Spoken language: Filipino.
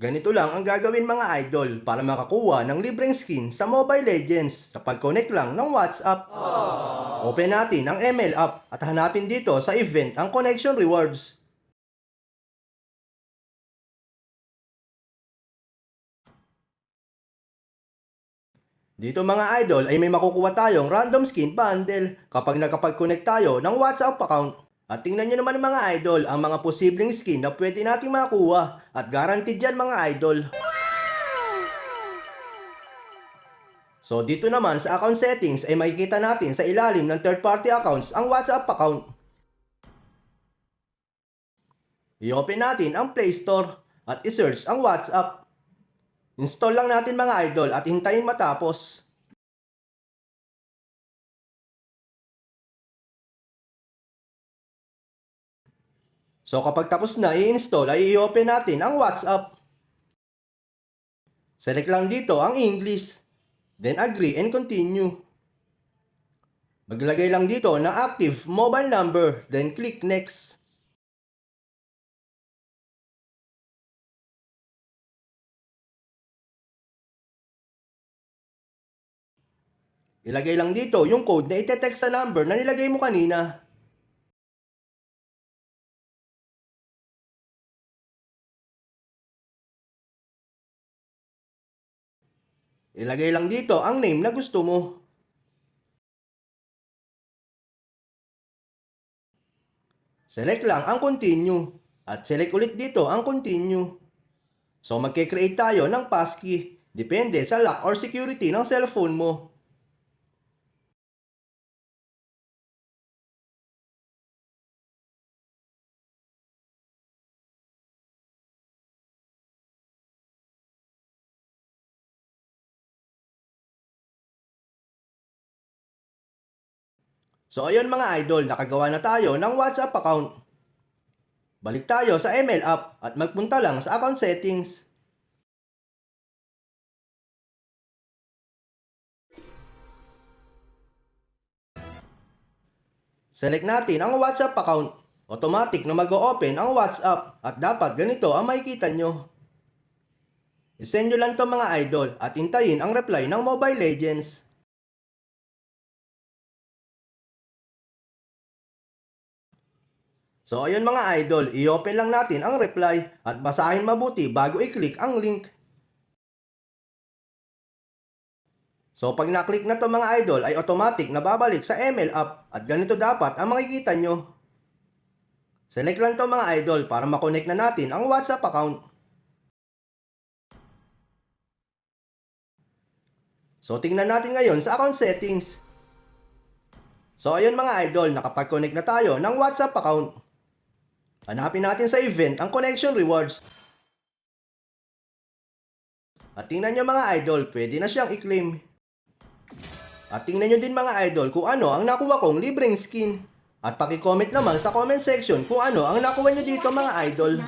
Ganito lang ang gagawin mga idol para makakuha ng libreng skin sa Mobile Legends sa pag-connect lang ng WhatsApp. Open natin ang ML app at hanapin dito sa event ang connection rewards. Dito mga idol ay may makukuha tayong random skin bundle kapag nakapag-connect tayo ng WhatsApp account. At tingnan nyo naman mga idol ang mga posibleng skin na pwede nating makuha at guaranteed yan mga idol. So dito naman sa account settings ay makikita natin sa ilalim ng third party accounts ang WhatsApp account. I-open natin ang Play Store at i-search ang WhatsApp. Install lang natin mga idol at hintayin matapos. So kapag tapos na i-install ay i-open natin ang WhatsApp. Select lang dito ang English. Then agree and continue. Maglagay lang dito ng active mobile number. Then click next. Ilagay lang dito yung code na ite-text sa number na nilagay mo kanina. Ilagay lang dito ang name na gusto mo. Select lang ang continue at select ulit dito ang continue. So magke-create tayo ng passkey. Depende sa lock or security ng cellphone mo. So ayun mga idol, nakagawa na tayo ng WhatsApp account. Balik tayo sa ML app at magpunta lang sa account settings. Select natin ang WhatsApp account. Automatic na mag-open ang WhatsApp at dapat ganito ang makikita nyo. I-send nyo lang to mga idol at hintayin ang reply ng Mobile Legends. So ayun mga idol, i-open lang natin ang reply at basahin mabuti bago i-click ang link. So pag na-click na to mga idol ay automatic na babalik sa ML app at ganito dapat ang makikita nyo. Select lang to mga idol para makonect na natin ang WhatsApp account. So tingnan natin ngayon sa account settings. So ayun mga idol, nakapag-connect na tayo ng WhatsApp account. Hanapin natin sa event ang connection rewards. At tingnan nyo mga idol, pwede na siyang i-claim. At tingnan nyo din mga idol kung ano ang nakuha kong libreng skin. At paki-comment naman sa comment section kung ano ang nakuha nyo dito mga idol.